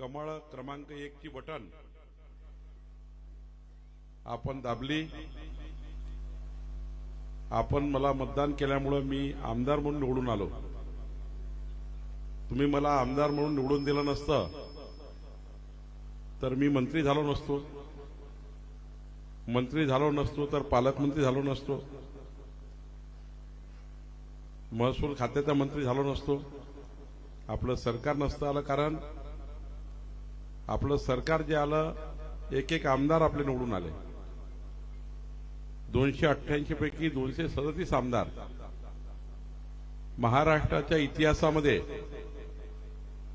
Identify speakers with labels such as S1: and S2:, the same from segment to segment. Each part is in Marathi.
S1: कमळ क्रमांक एक ची बटन. आपण दाबली. आपण मला मतदान केल्यामुळं मी आमदार म्हणून निवडून आलो. तुम्ही मला आमदार म्हणून निवडून दिलं नसतं तर मी मंत्री झालो नसतो. मंत्री झालो नसतो तर पालकमंत्री झालो नसतो. महसूल खात्याचा मंत्री झालो नसतो. आपलं सरकार नसतं आलं कारण आपलं सरकार जे आलं एक एक आमदार आपले निवडून आले. दोनशे अठ्ठ्याऐंशी पैकी दोनशे सदतीस आमदार. महाराष्ट्राच्या इतिहासामध्ये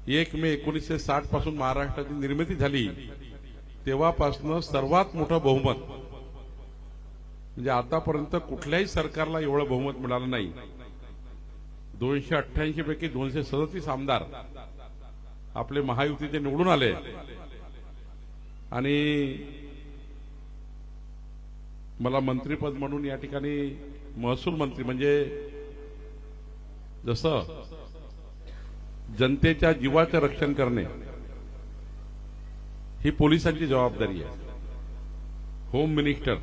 S1: एक मे एकोणीसशे साठपासून महाराष्ट्राची निर्मिती झाली. तेव्हापासनं सर्वात मोठं बहुमत. म्हणजे आतापर्यंत कुठल्याही सरकारला एवढं बहुमत मिळालं नाही. दोनशे अठ्ठ्याऐंशी पैकी दोनशे सदतीस आमदार. आपले महायुतीचे निवडून आले. आणि मला मंत्रीपद म्हणून या ठिकाणी महसूल मंत्री म्हणजे जसं जनतेच्या जीवाचं रक्षण करणे ही पोलिसांची जबाबदारी आहे. होम मिनिस्टर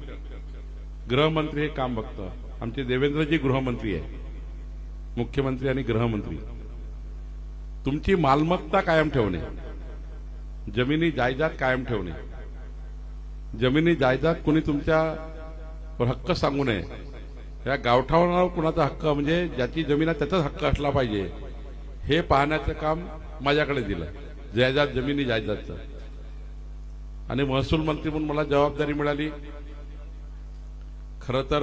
S1: गृहमंत्री हे काम बघतं. आमचे देवेंद्रजी गृहमंत्री आहे मुख्यमंत्री आणि गृहमंत्री. तुमची मालमत्ता कायम ठेवणे. जमिनी जायदाद कायम ठेवणे. जमिनी जायदाद कोणी तुमच्या हक्क सांगू नये. या गावठाणावर कुणाचा हक्क म्हणजे ज्याची जमीन आहे त्याचाच हक्क असला पाहिजे. हे पाहण्याचं काम माझ्याकडे दिलं. जायदाद जमिनी जायदादचं आणि महसूल मंत्री म्हणून मला जबाबदारी मिळाली. खरं तर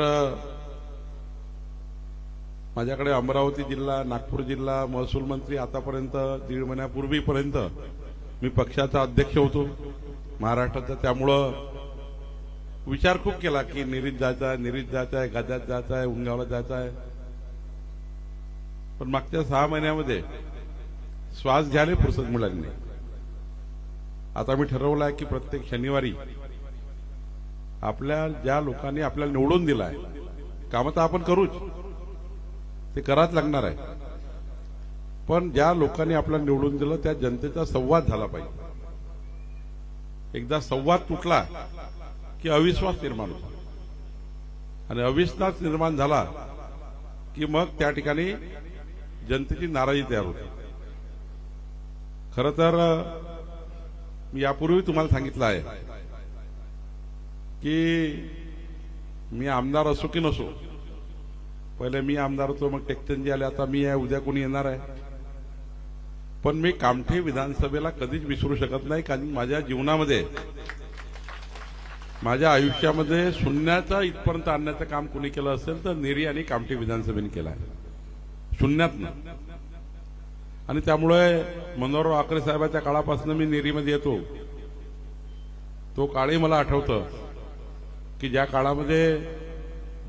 S1: माझ्याकडे अमरावती जिल्हा नागपूर जिल्हा महसूल मंत्री आतापर्यंत दीड महिन्यापूर्वीपर्यंत मी पक्षाचा अध्यक्ष होतो. महाराष्ट्राचा त्यामुळं विचार खूप केला की निरीत जायचा आहे निरीत जायचं आहे गाद्यात जायचं आहे उंगावला जायचं आहे पण मागच्या सहा महिन्यामध्ये श्वास घ्यायला फुरसत मिळाली नाही. आता मी ठरवलं आहे की प्रत्येक शनिवारी आपल्या ज्या लोकांनी आपल्याला निवडून दिलाय कामं तर आपण करूच. ते करायच लागणार आहे. पण ज्या लोकांनी आपल्याला निवडून दिलं त्या जनतेचा संवाद झाला पाहिजे. एकदा संवाद तुटला की अविश्वास निर्माण होतो. आणि अविश्वास निर्माण झाला की मग त्या ठिकाणी जनतेची नाराजी तयार होते. खर तर मी यापूर्वी तुम्हाला सांगितलं आहे की मी आमदार असो की नसो पहिले मी आमदार होतो मग टेकचंदजी आले आता मी आहे उद्या कोणी येणार आहे. पण मी कामठी विधानसभेला कधीच विसरू शकत नाही कारण माझ्या जीवनामध्ये माझ्या आयुष्यामध्ये शून्याचा इथपर्यंत आणण्याचं काम कोणी केलं असेल तर नेरी आणि कामठी विधानसभेने केलं आहे. शून्यात आणि त्यामुळे मनोहरराव आकरे साहेबाच्या काळापासून मी नेरीमध्ये येतो. तो काळही मला आठवतं की ज्या काळामध्ये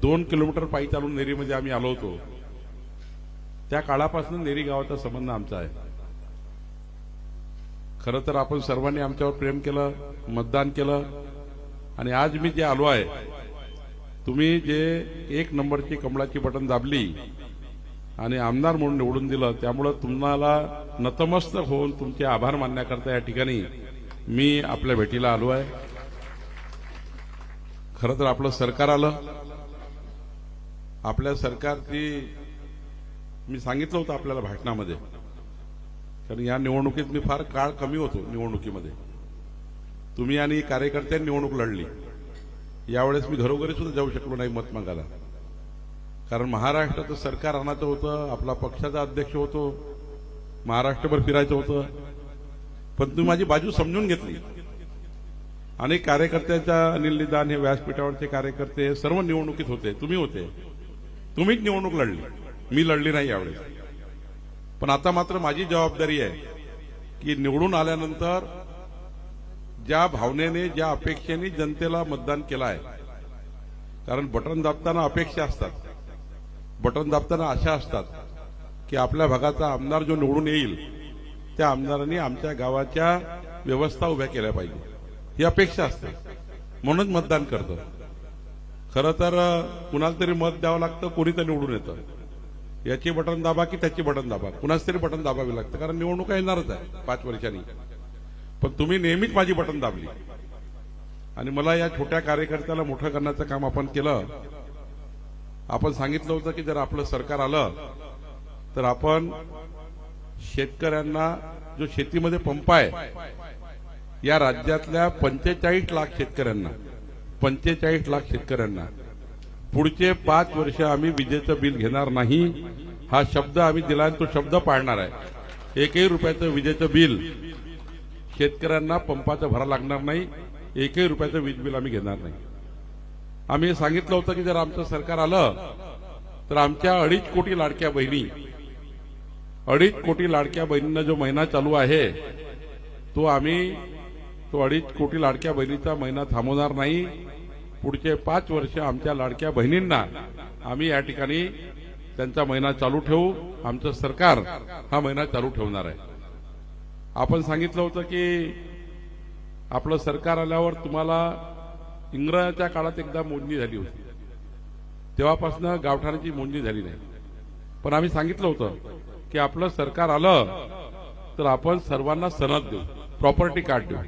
S1: दोन किलोमीटर पायी चालून नेरीमध्ये आम्ही आलो होतो. त्या काळापासून नेरी गावाचा संबंध आमचा आहे. खरं तर आपण सर्वांनी आमच्यावर प्रेम केलं मतदान केलं आणि आज मी जे आलो आहे तुम्ही जे एक नंबरची कमळाची बटन दाबली आणि आमदार म्हणून निवडून दिलं त्यामुळं तुम्हाला नतमस्तक होऊन तुमचे आभार मानण्याकरता या ठिकाणी मी आपल्या भेटीला आलो आहे. खरं तर आपलं सरकार आलं आपल्या सरकारची मी सांगितलं होतं आपल्याला भाषणामध्ये. कारण या निवडणुकीत मी फार काळ कमी होतो निवडणुकीमध्ये. तुम्ही आणि कार्यकर्त्यांनी निवडणूक लढली. यावेळेस मी घरोघरी सुद्धा जाऊ शकलो नाही मत मागायला. कारण महाराष्ट्राचं सरकार आणायचं होतं आपला पक्षाचा अध्यक्ष होतो महाराष्ट्रभर फिरायचं होतं. पण तुम्ही माझी बाजू समजून घेतली. अनेक कार्यकर्त्यांच्या अनिल निदान हे व्यासपीठावरचे कार्यकर्ते हे सर्व निवडणुकीत होते तुम्ही होते. तुम्हीच निवडणूक लढली. मी लढली नाही यावेळेस पण आता मात्र माझी जबाबदारी आहे की निवडून आल्यानंतर ज्या भावनेने ज्या अपेक्षेने जनतेला मतदान केलं आहे कारण बटन दाबताना अपेक्षा असतात. बटन दाबताना आशा असतात की आपल्या भागाचा आमदार जो निवडून येईल त्या आमदारांनी आमच्या गावाच्या व्यवस्था उभ्या केल्या पाहिजे. ही अपेक्षा असते. म्हणूनच मतदान करतं. खरं तर कुणाला तरी मत द्यावं लागतं कोणी तर निवडून येतं. याची बटन दाबा की त्याची बटन दाबा. कुणाच तरी बटन दाबावी लागतं कारण निवडणुका येणारच आहे पाच वर्षांनी. पण तुम्ही नेहमीच माझी बटन दाबली. आणि मला या छोट्या कार्यकर्त्याला मोठं करण्याचं काम आपण केलं. आपण सांगितलं होतं की जर आपलं सरकार आलं तर आपण शेतकऱ्यांना जो शेतीमध्ये पंप आहे या राज्यातल्या पंचेचाळीस लाख शेतकऱ्यांना पंचेचाळीस लाख शेतकऱ्यांना. पुढचे पाच वर्ष आम्ही विजेचं बिल घेणार नाही. हा शब्द आम्ही दिला आणि तो शब्द पाळणार आहे. एकही रुपयाचं विजेचं बिल शेतकऱ्यांना पंपाचं भरा लागणार नाही. एकही रुपयाचं वीज बिल आम्ही घेणार नाही. आम्ही सांगितलं होतं की जर आमचं सरकार आलं तर आमच्या अडीच कोटी लाडक्या बहिणी अडीच कोटी लाडक्या बहिणींना जो महिना चालू आहे तो आम्ही तो अडीच कोटी लाडक्या बहिणीचा महिना थांबवणार नाही. पुढचे पाच वर्ष आमच्या लाडक्या बहिणींना आम्ही या ठिकाणी त्यांचा महिना चालू ठेवू. आमचं सरकार हा महिना चालू ठेवणार आहे. आपण सांगितलं होतं की आपलं सरकार आल्यावर तुम्हाला इंग्रजाच्या काळात एकदा मोजणी झाली होती. तेव्हापासून गावठाणाची मोजणी झाली नाही. पण आम्ही सांगितलं होतं की आपलं सरकार आलं तर आपण सर्वांना सनद देऊ प्रॉपर्टी कार्ड देऊ.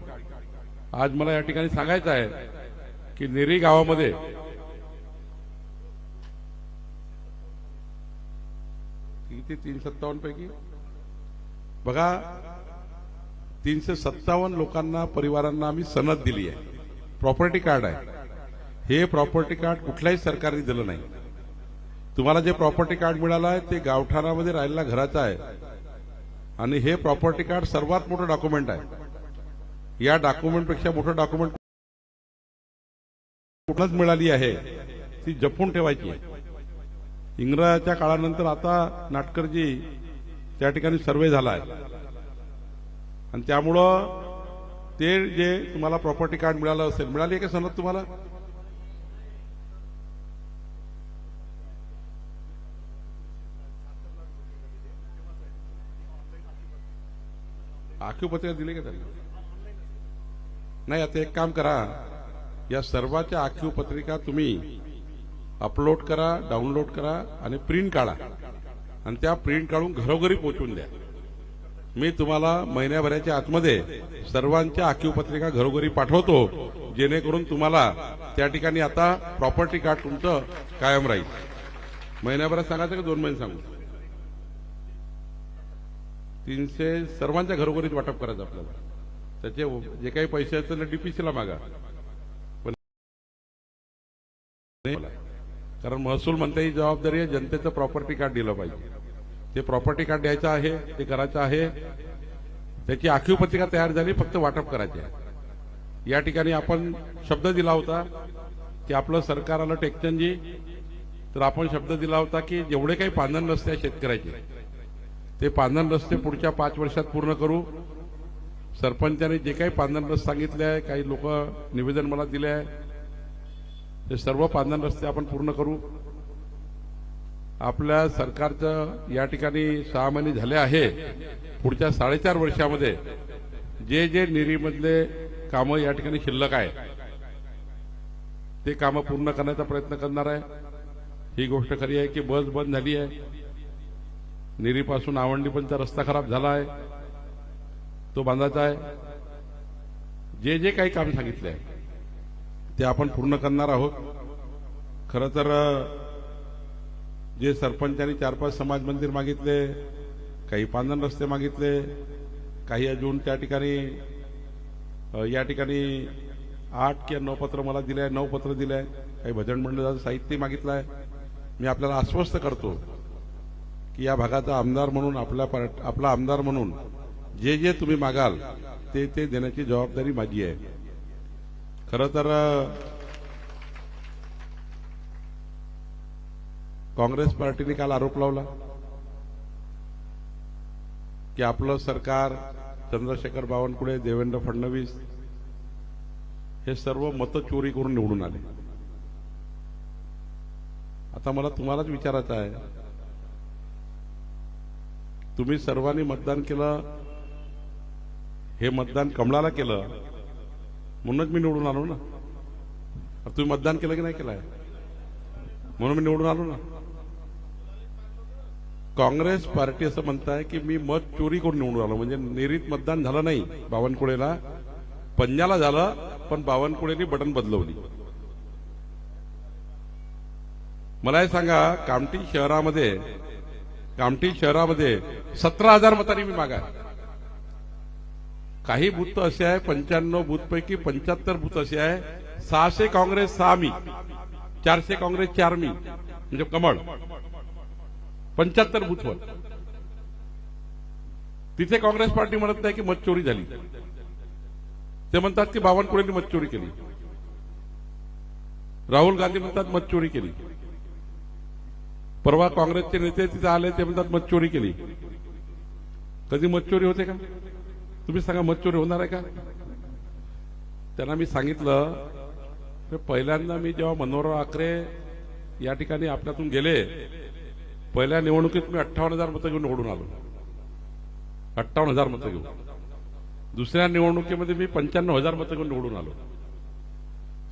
S1: आज मला या ठिकाणी सांगायचं आहे की नेरी गावामध्ये किती? तीन सत्तावन्न पैकी? बघा तीनशे सत्तावन्न लोकांना परिवारांना आम्ही सनद दिली आहे. प्रॉपर्टी कार्ड आहे. हे प्रॉपर्टी कार्ड कुठल्याही सरकारने दिलं नाही. तुम्हाला जे प्रॉपर्टी कार्ड मिळालं आहे ते गावठाणामध्ये राहिलेला घराचं आहे. आणि हे प्रॉपर्टी कार्ड सर्वात मोठं डॉक्युमेंट आहे. या डॉक्युमेंटपेक्षा मोठं डॉक्युमेंट कुठलाच मिळाली आहे ती जपून ठेवायची इंग्रजाच्या काळानंतर आता नाटकरजी त्या ठिकाणी सर्वे झाला आहे आणि त्यामुळं ते जे तुम्हाला प्रॉपर्टी कार्ड मिळालं असेल मिळाली आहे का सनद तुम्हाला? आखीव पत्रिका दिली का त्यांना? नाही आता एक काम करा. या सर्वाच्या आखीव पत्रिका तुम्ही अपलोड करा डाउनलोड करा आणि प्रिंट काढा. आणि त्या प्रिंट काढून घरोघरी पोहोचवून द्या. मी तुम्हाला महिन्याभराच्या आतमध्ये सर्वांच्या आखीव पत्रिका घरोघरी पाठवतो जेणेकरून तुम्हाला त्या ठिकाणी आता प्रॉपर्टी कार्ड तुमचं कायम राहील. महिन्याभरात सांगायचं का दोन महिने सांगू? तीनशे सर्वांच्या घरोघरीच वाटप करायचं आपल्याला. त्याचे जे काही पैसे असतील डीपीसीला मागा. कारण महसूल मंत्र्याची जबाबदारी आहे जनतेचं प्रॉपर्टी कार्ड दिलं पाहिजे. ते प्रॉपर्टी कार्ड द्यायचं आहे ते करायचं आहे. त्याची आखीव पत्रिका तयार झाली फक्त वाटप करायचे आहे. या ठिकाणी आपण शब्द दिला होता की आपलं सरकार आलं टेकचंदजी तर आपण शब्द दिला होता की जेवढे काही पांधन रस्ते आहेत शेतकऱ्याचे ते पांधन रस्ते पुढच्या पाच वर्षात पूर्ण करू. सरपंचाने जे काही पांधन रस्ते सांगितले आहे काही लोक निवेदन मला दिले आहे हे सर्व पांधन रस्ते आपण पूर्ण करू. आपल्या सरकारचं या ठिकाणी सहा महिने झाले आहे. पुढच्या साडेचार वर्षामध्ये जे जे निरीमधले कामं या ठिकाणी शिल्लक आहे ते कामं पूर्ण करण्याचा प्रयत्न करणार आहे. ही गोष्ट खरी आहे की बस बंद झाली आहे. निरीपासून आवंडीपर्यंत रस्ता खराब झाला आहे. तो बांधायचा आहे. जे जे काही काम सांगितले आहे ते आपण पूर्ण करणार आहोत. खरं तर जे सरपंचांनी चार पाच समाज मंदिर मागितले काही पांधन रस्ते मागितले काही अजून त्या ठिकाणी या ठिकाणी आठ किंवा नऊ पत्र मला दिले आहे नऊ पत्र दिले आहे काही भजन मंडळाचं साहित्य मागितलं आहे मी आपल्याला आश्वस्त करतो की या भागाचा आमदार म्हणून आपल्या पार्ट- आपला आमदार म्हणून जे जे तुम्ही मागाल ते ते देण्याची जबाबदारी माझी आहे. खरं तर काँग्रेस पार्टीने काल आरोप लावला की आपलं सरकार चंद्रशेखर बावनकुळे देवेंद्र फडणवीस हे सर्व मतं चोरी करून निवडून आले. आता मला तुम्हालाच विचारायचं आहे तुम्ही सर्वांनी मतदान केलं हे मतदान कमळाला केलं म्हणूनच मी निवडून आलो ना. तुम्ही मतदान केलं की नाही केलं म्हणून मी निवडून आलो ना. काँग्रेस पार्टी असं म्हणताय की मी मत चोरी करून निवडून आलो. म्हणजे निरीत मतदान झालं नाही बावनकुळेला. पंजाला झालं पण बावनकुळेनी बटन बदलवली. मला हे सांगा कामठी शहरामध्ये कामठी शहरामध्ये सतरा हजार मतांनी मी मागा काही बूथ असे आहे पंच्याण्णव बूथपैकी पंच्याहत्तर बूथ असे आहे. सहाशे काँग्रेस सहा मी. चारशे काँग्रेस चार मी. म्हणजे कमळ. पंच्याहत्तर बूथवर. तिथे काँग्रेस पार्टी म्हणत नाही की मतचोरी झाली. ते म्हणतात की बावनकुळेंनी मतचोरी केली. राहुल गांधी म्हणतात मतचोरी केली. परवा काँग्रेसचे नेते तिथे आले ते म्हणतात मतचोरी केली. कधी मतचोरी होते का? तुम्ही सांगा मतचोरी होणार आहे का? त्यांना मी सांगितलं पहिल्यांदा मी जेव्हा मनोहर आकरे या ठिकाणी आपल्यातून गेले पहिल्या निवडणुकीत मी अठ्ठावन्न हजार मतं घेऊन निवडून आलो. अठ्ठावन्न हजार मतं घेऊन. दुसऱ्या निवडणुकीमध्ये मी पंच्याण्णव हजार मतं घेऊन निवडून आलो.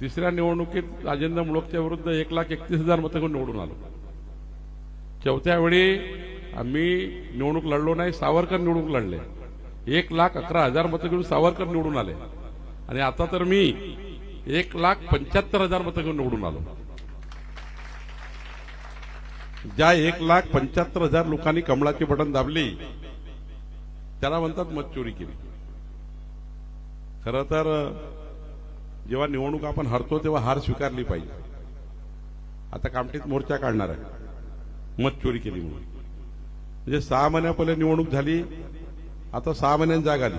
S1: तिसऱ्या निवडणुकीत राजेंद्र मुळकच्या विरुद्ध एक लाख एकतीस हजार मतं घेऊन निवडून आलो. चौथ्या वेळी आम्ही निवडणूक लढलो नाही सावरकर निवडणूक लढले. एक लाख अकरा हजार मतं घेऊन सावरकर निवडून आले. आणि आता तर मी एक लाख पंच्याहत्तर हजार मतं घेऊन निवडून आलो. ज्या एक लाख पंच्याहत्तर हजार लोकांनी कमळाची बटन दाबली त्याला म्हणतात मत चोरी केली. खर तर जेव्हा निवडणूक आपण हरतो तेव्हा हार स्वीकारली पाहिजे. आता कामठीत मोर्चा काढणार आहे. मत चोरी केली म्हणून. म्हणजे सहा महिन्या निवडणूक झाली आता सहा महिन्यांनी जाग आली.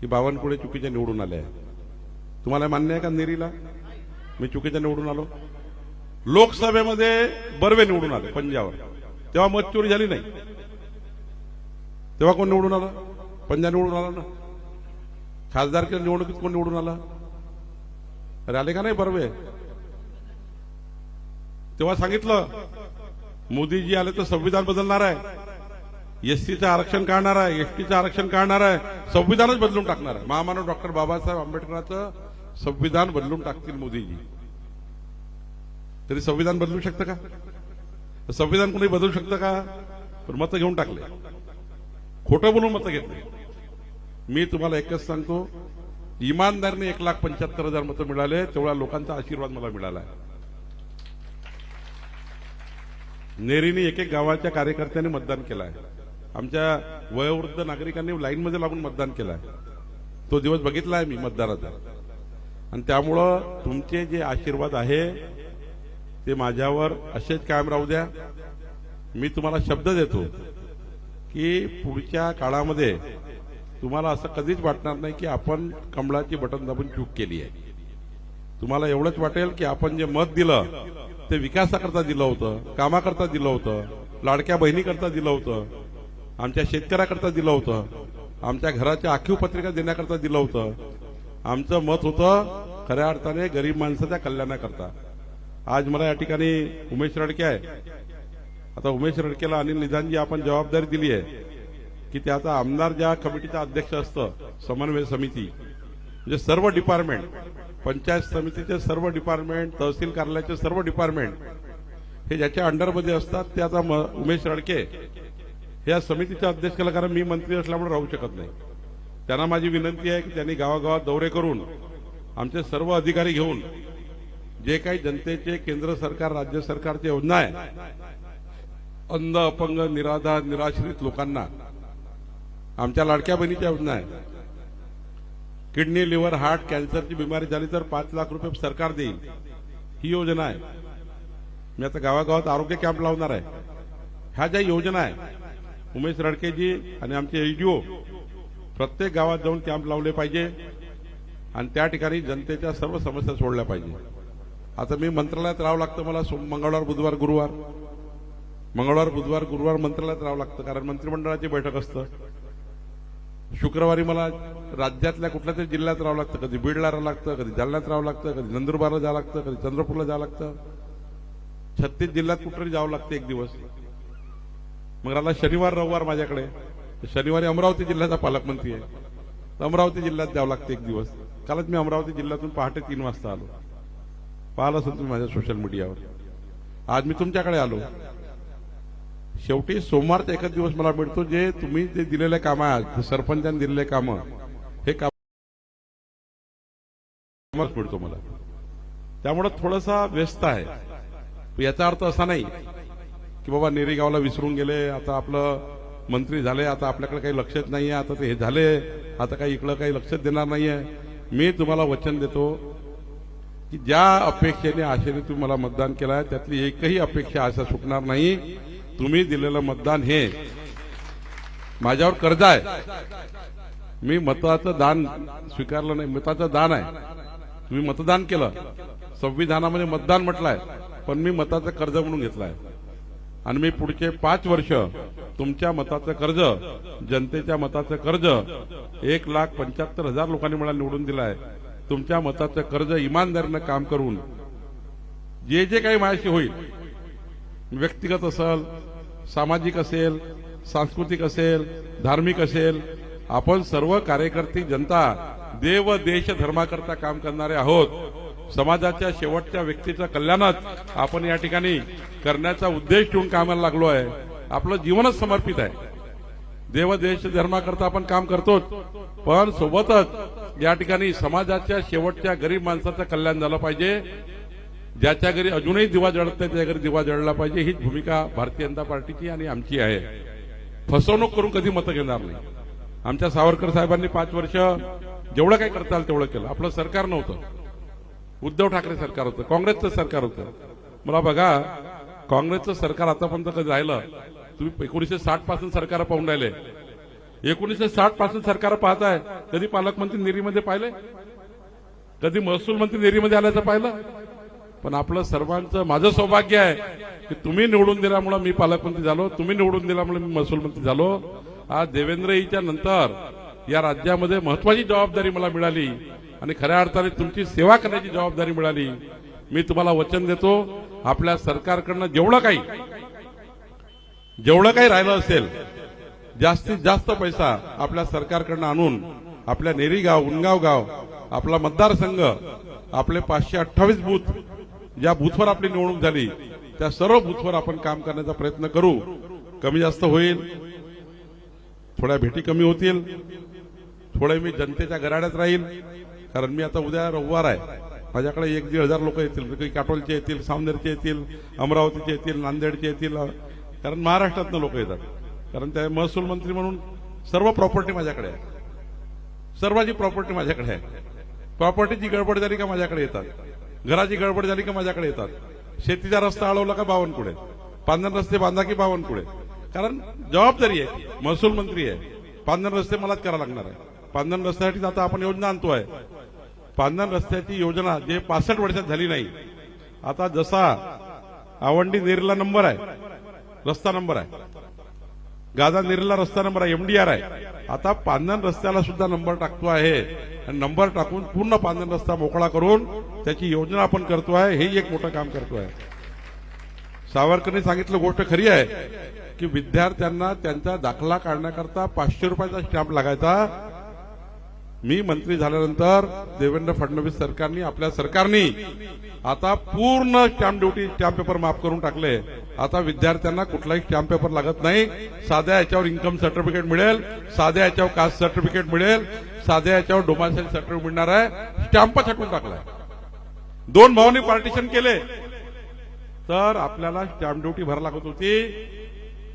S1: की बावनकुळे चुकीच्या निवडून आले तुम्हाला मान्य आहे का नेरीला? मी चुकीच्या निवडून आलो. लोकसभेमध्ये बर्वे निवडून आले पंजावर तेव्हा मत चोरी झाली नाही. तेव्हा कोण निवडून आलं? पंजा निवडून आला ना. खासदारच्या निवडणुकीत कोण निवडून आला? अरे आले का नाही बर्वे? तेव्हा सांगितलं मोदीजी आले तर संविधान बदलणार आहे. एसटीचं आरक्षण काढणार आहे एसटीचं आरक्षण काढणार आहे संविधानच बदलून टाकणार आहे. महामानव डॉक्टर बाबासाहेब आंबेडकरांचं संविधान बदलून टाकतील मोदीजी. तरी संविधान बदलू शकतं का? संविधान कोणी बदलू शकतं का? पण मतं घेऊन टाकले. खोटं बोलून मतं घेतले. मी तुम्हाला एकच सांगतो इमानदारीने एक लाख पंच्याहत्तर हजार मतं मिळाले तेवढा लोकांचा आशीर्वाद मला मिळाला आहे. नेरीने एक एक गावाच्या कार्यकर्त्यांनी मतदान केलं आहे. आमच्या वयोवृद्ध नागरिकांनी लाईनमध्ये लागून मतदान केलं आहे तो दिवस बघितला आहे मी मतदानाचा. आणि त्यामुळं तुमचे जे आशीर्वाद आहे ते माझ्यावर असेच कायम राहू द्या. मी तुम्हाला शब्द देतो की पुढच्या काळामध्ये तुम्हाला असं कधीच वाटणार नाही की आपण कमळाची बटन दाबून चूक केली आहे. तुम्हाला एवढंच वाटेल की आपण जे मत दिलं ते विकासाकरता दिलं होतं कामाकरता दिलं होतं लाडक्या बहिणीकरता दिलं होतं आमच्या शेतकऱ्याकरता दिलं होतं. आमच्या घराच्या आखीव पत्रिका देण्याकरता दिलं होतं. आमचं मत होतं खऱ्या अर्थाने गरीब माणसाच्या कल्याणाकरता. आज मला या ठिकाणी उमेश रडके आहे. आता उमेश रडकेला अनिल निधानजी आपण जबाबदारी दिली आहे की त्याचा आमदार ज्या कमिटीचा अध्यक्ष असतं समन्वय समिती म्हणजे सर्व डिपार्टमेंट पंचायत समितीचे सर्व डिपार्टमेंट तहसील कार्यालयाचे सर्व डिपार्टमेंट हे ज्याच्या अंडरमध्ये असतात ते आता म- उमेश रडके या समितीचे अध्यक्ष कारण मी मंत्री असल्यामुळे राहू शकत नाही. त्यांना माझी विनंती आहे की त्यांनी गावागावात दौरे करून आमचे सर्व अधिकारी घेऊन जे काही जनतेचे केंद्र सरकार राज्य सरकारचे योजना आहे अंध अपंग निराधार निराश्रित लोकांना आमच्या लाडक्या बहिणीच्या योजना आहे. किडनी लिव्हर हार्ट कॅन्सरची बिमारी झाली तर पाच लाख रुपये सरकार देईल. ही योजना आहे. मी आता गावागावात आरोग्य कॅम्प लावणार आहे. ह्या ज्या योजना आहे उमेश रडकेजी आणि आमचे एडीओ प्रत्येक गावात जाऊन कॅम्प लावले पाहिजे आणि त्या ठिकाणी जनतेच्या सर्व समस्या सोडल्या पाहिजे. आता मी मंत्रालयात राहावं लागतं मला मंगळवार बुधवार गुरुवार. मंगळवार बुधवार गुरुवार मंत्रालयात राहावं लागतं कारण मंत्रिमंडळाची बैठक असतं. शुक्रवारी मला राज्यातल्या कुठल्या तरी जिल्ह्यात राहावं लागतं. कधी बीडला राहावं लागतं कधी जालन्यात राहावं लागतं कधी नंदुरबारला जावं लागतं कधी चंद्रपूरला जावं लागतं. छत्तीस जिल्ह्यात कुठेतरी जावं लागतं एक दिवस. मग राहिला शनिवार रविवार माझ्याकडे. शनिवारी अमरावती जिल्ह्याचा पालकमंत्री आहे. तर अमरावती जिल्ह्यात द्यावं लागतं एक दिवस. कालच मी अमरावती जिल्ह्यातून पहाटे तीन वाजता आलो. पाहिलं असेल तुम्ही माझ्या सोशल मीडियावर आज मी तुमच्याकडे आलो. शेवटी सोमवारचा एकच दिवस मला मिळतो जे तुम्ही जे दिलेले काम आहे सरपंचांनी दिलेले काम हे काम मिळतो मला. त्यामुळं थोडासा व्यस्त आहे. याचा अर्थ असा नाही की बाबा नेरेगावला विसरून गेले आता आपलं मंत्री झाले आता आपल्याकडे काही लक्षच नाहीये आता ते हे झाले आता काही इकडं काही लक्षच देणार नाहीये. मी तुम्हाला वचन देतो की ज्या अपेक्षेने आशेने तुम्ही मला मतदान केलं आहे त्यातली एकही अपेक्षा आशा सुटणार नाही. तुम्ही दिलेलं मतदान हे माझ्यावर कर्ज आहे. मी मताचं दान स्वीकारलं नाही मताचं दान आहे. तुम्ही मतदान केलं. संविधानामध्ये मतदान म्हटलंय पण मी मताचं कर्ज म्हणून घेतलंय. आणि मी पुढचे पाच वर्ष तुमच्या मताचं कर्ज जनतेच्या मताचं कर्ज एक लाख पंच्याहत्तर हजार लोकांनी मला निवडून दिलाय. तुमच्या मताचं कर्ज इमानदारीनं काम करून जे जे काही माझ्याशी होईल व्यक्तिगत असेल सामाजिक असेल सांस्कृतिक असेल धार्मिक असेल आपण सर्व कार्यकर्ती जनता देव देश धर्माकरता काम करणारे आहोत. समाजाच्या शेवटच्या व्यक्तीचं कल्याणच आपण या ठिकाणी करण्याचा उद्देश ठेवून कामाला लागलो आहे. आपलं जीवनच समर्पित आहे. देव देश धर्माकरता आपण काम करतोच. पण सोबतच या ठिकाणी समाजाच्या शेवटच्या गरीब माणसाचं कल्याण झालं पाहिजे. ज्याच्या घरी अजूनही दिवा जळत नाही त्या घरी दिवा जळला पाहिजे. हीच भूमिका भारतीय जनता पार्टीची आणि आमची आहे. फसवणूक करून कधी मतं घेणार नाही. आमच्या सावरकर साहेबांनी पाच वर्ष जेवढं काही करता आलं तेवढं केलं. आपलं सरकार नव्हतं. उद्धव ठाकरे सरकार होतं काँग्रेसचं सरकार होतं. मला बघा काँग्रेसचं सरकार आतापर्यंत कधी राहिलं? तुम्ही एकोणीसशे साठपासून सरकार पाहून राहिले. एकोणीसशे साठपासून सरकार पाहताय कधी पालकमंत्री निरीमध्ये पाहिले? कधी महसूल मंत्री निरीमध्ये आल्याचं पाहिलं? पण आपलं सर्वांचं माझं सौभाग्य आहे की तुम्ही निवडून दिल्यामुळे मी पालकमंत्री झालो तुम्ही निवडून दिल्यामुळे मी महसूल मंत्री झालो. आज देवेंद्रजीच्या नंतर या राज्यामध्ये महत्वाची जबाबदारी मला मिळाली. आणि खऱ्या अर्थाने तुमची सेवा करण्याची जबाबदारी मिळाली. मी तुम्हाला वचन देतो आपल्या सरकारकडनं जेवढं काही जेवढं काही राहिलं असेल जास्तीत जास्त पैसा आपल्या सरकारकडनं आणून आपल्या नेरी गाव उनगाव गाव आपला मतदारसंघ आपले पाचशे अठ्ठावीस बूथ ज्या बूथवर आपली निवडणूक झाली त्या सर्व बूथवर आपण काम करण्याचा प्रयत्न करू. कमी जास्त होईल. थोड्या भेटी कमी होतील. थोडे मी जनतेच्या गराड्यात राहील. कारण मी आता उद्या रविवार आहे. माझ्याकडे एक दीड हजार लोक येतील. काही काटोलचे येतील सावनेरचे येतील अमरावतीचे येतील नांदेडचे येतील. कारण महाराष्ट्रातनं लोक येतात. कारण त्या महसूल मंत्री म्हणून सर्व प्रॉपर्टी माझ्याकडे आहे. सर्वाची प्रॉपर्टी माझ्याकडे आहे. प्रॉपर्टीची गडबड झाली का माझ्याकडे येतात. घराची गडबड झाली का माझ्याकडे येतात. शेतीचा रस्ता अडवला का बावनकुळे. पांधन रस्ते बांधा की बावनकुळे. कारण जबाबदारी आहे. महसूल मंत्री आहे. पांधन रस्ते मलाच करावं लागणार आहे. पांधन रस्त्यासाठीच आता आपण योजना आणतो आहे पांदन रस्त्याची योजना जे पासष्ट वर्षात झाली नाही. आता जसा आवंडी नेरला नंबर आहे रस्ता नंबर आहे. गाजा नेरला रस्ता नंबर आहे एमडीआर आहे. आता पांदन रस्त्याला सुद्धा नंबर टाकतो आहे. आणि नंबर टाकून पूर्ण पांदन रस्ता मोकळा करून त्याची योजना आपण करतो आहे. हे एक मोठं काम करतो आहे. सावरकरने सांगितलं गोष्ट खरी आहे की विद्यार्थ्यांना त्यांचा दाखला काढण्याकरता पाचशे रुपयाचा स्टॅम्प लागायचा. मी मंत्री झाल्यानंतर देवेंद्र फडणवीस सरकारने आपल्या सरकारने आता पूर्ण स्टॅम्प ड्युटी स्टॅम्प पेपर माफ करून टाकले. आता विद्यार्थ्यांना कुठलाही स्टॅम्प पेपर लागत नाही. साध्या याच्यावर इन्कम सर्टिफिकेट मिळेल. साध्या याच्यावर कास्ट सर्टिफिकेट मिळेल. साध्या याच्यावर डोमासाईल सर्टिफिकेट मिळणार आहे. स्टॅम्प हटवून टाकलाय. दोन भावांनी पार्टिशन केले. तर आपल्याला स्टॅम्प ड्युटी भरा लागत होती.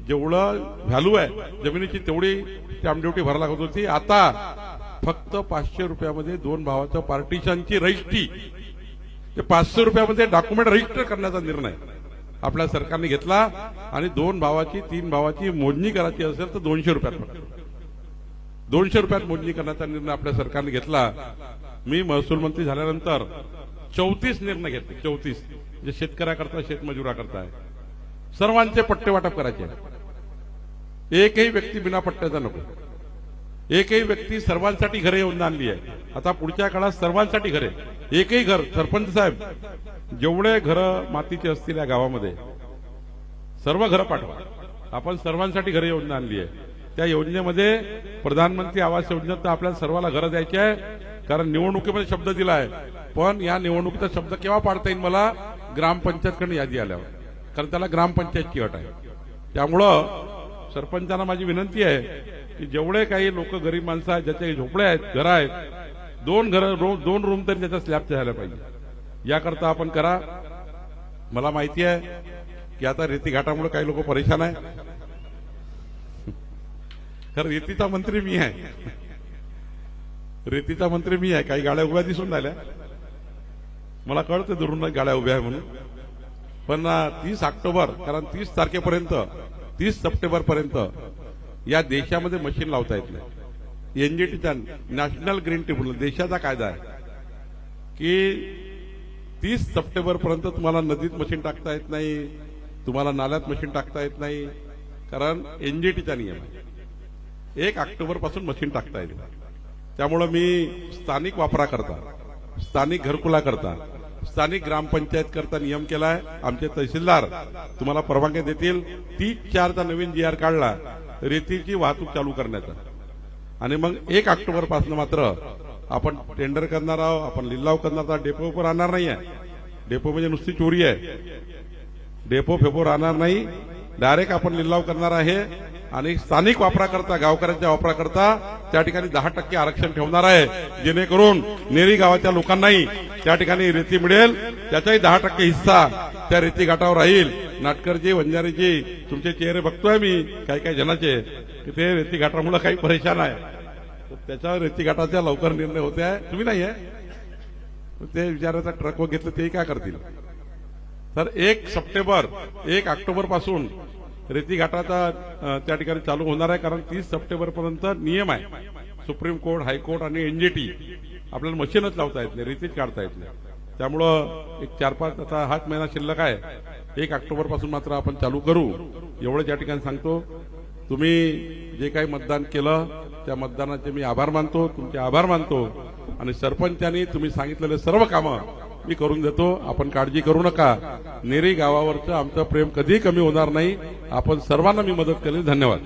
S1: जेवढं व्हॅल्यू आहे जमिनीची तेवढी स्टॅम्प ड्युटी भरा लागत होती. आता फक्त पाचशे रुपयामध्ये दोन भावाचं पार्टिशनची रजिस्ट्री. ते पाचशे रुपयामध्ये डॉक्युमेंट रजिस्टर करण्याचा निर्णय. आपल्या सरकारने घेतला आणि दोन भावाची तीन भावाची मोजणी करायची असेल तर दोनशे रुपयात दोनशे रुपयात मोजणी करण्याचा निर्णय आपल्या सरकारने घेतला. मी महसूल मंत्री झाल्यानंतर चौतीस निर्णय घेतले. चौतीस. जे शेतकऱ्याकरता शेतमजुराकरता आहे सर्वांचे पट्टे वाटप करायचे. एकही व्यक्ती बिना पट्ट्याचा नको. एकही व्यक्ती सर्वांसाठी घरे येऊन आणली आहे. आता पुढच्या काळात सर्वांसाठी घरे. एकही घर सरपंच साहेब जेवढे घरं मातीचे असतील या गावामध्ये सर्व घरं पाठवा. आपण सर्वांसाठी घरे योजना आणली आहे. त्या योजनेमध्ये प्रधानमंत्री आवास योजनेत तर आपल्याला सर्वांना घरं द्यायची आहे कारण निवडणुकीमध्ये शब्द दिला आहे पण या निवडणुकीचा शब्द केव्हा पाडता येईल मला? ग्रामपंचायतकडे यादी आल्यावर. कारण त्याला ग्रामपंचायतची अट आहे. त्यामुळं सरपंचांना माझी विनंती आहे की जेवढे काही लोक गरीब माणसं आहेत ज्याचे झोपडे आहेत घर आहेत दोन घर दोन रूम तरी त्याच्या स्लॅबच्या झाल्या पाहिजे. याकरता आपण करा. मला माहिती आहे की आता रेती घाटामुळे काही लोक परेशान आहे खरं रेतीचा मंत्री मी आहे. रेतीचा मंत्री मी आहे. काही गाड्या उभ्या दिसून राहिल्या. मला कळतं दुरून गाड्या उभ्या आहे म्हणून. पण तीस ऑक्टोबर कारण तीस तारखेपर्यंत तीस सप्टेंबर पर्यंत या देशामध्ये मशीन लावता येत नाही. एनजीटीचा नॅशनल ग्रीन ट्रिब्युनल देशाचा कायदा आहे की तीस सप्टेंबर पर्यंत तुम्हाला नदीत मशीन टाकता येत नाही तुम्हाला नाल्यात मशीन टाकता येत नाही कारण एनजीटीचा नियम आहे. एक ऑक्टोबरपासून मशीन टाकता येते त्यामुळं मी स्थानिक वापरा करता स्थानिक घरकुला करता स्थानिक ग्रामपंचायत करता नियम केलाय. आमचे तहसीलदार तुम्हाला परवानगी देतील. तीस चारचा नवीन जी आर काढला रेतीची वाहतूक चालू करण्याचा. आणि मग एक ऑक्टोबरपासून मात्र आपण टेंडर करणार आहोत आपण लिलाव करणार आहोत. डेपो पण राहणार नाही आहे डेपो म्हणजे नुसती चोरी आहे. डेपो फेपो राहणार नाही. डायरेक्ट आपण लिलाव करणार आहे. आणि स्थानिक वापराकरता गावकऱ्यांच्या वापराकरता त्या ठिकाणी दहा टक्के आरक्षण ठेवणार आहे. जेणेकरून नेरी गावाच्या लोकांनाही त्या ठिकाणी रेती मिळेल. त्याचाही दहा टक्के हिस्सा त्या रेती घाटावर राहील. नाटकरजी वंजारीजी तुमचे चेहरे बघतोय मी. काही काही जणांचे. की ते रेती घाटामुळे काही परेशान आहे. त्याच्यावर रेती घाटाचा लवकर निर्णय होते आहे. तुम्ही नाही आहे? ते विचाराचा ट्रक वर घेतलं ते काय करतील? तर एक सप्टेंबर एक ऑक्टोबरपासून रेती घाटाचा त्या ठिकाणी चालू होणार आहे कारण तीस सप्टेंबर पर्यंत नियम आहे. सुप्रीम कोर्ट हायकोर्ट आणि एनजीटी आपल्याला मशीनच लावता येत नाही रेतीच काढता येत नाही. त्यामुळं एक चार पाच आता हाच महिना शिल्लक आहे. एक ऑक्टोबरपासून मात्र आपण चालू करू. एवढं त्या ठिकाणी सांगतो. तुम्ही जे काही मतदान केलं त्या मतदानाचे मी आभार मानतो तुमचे आभार मानतो. आणि सरपंचांनी तुम्ही सांगितलेले सर्व कामं मी करून देतो. आपण काळजी करू नका. नेरी गावावरचं आमचं प्रेम कधीही कमी होणार नाही. आपण सर्वांना मी मदत करेल. धन्यवाद.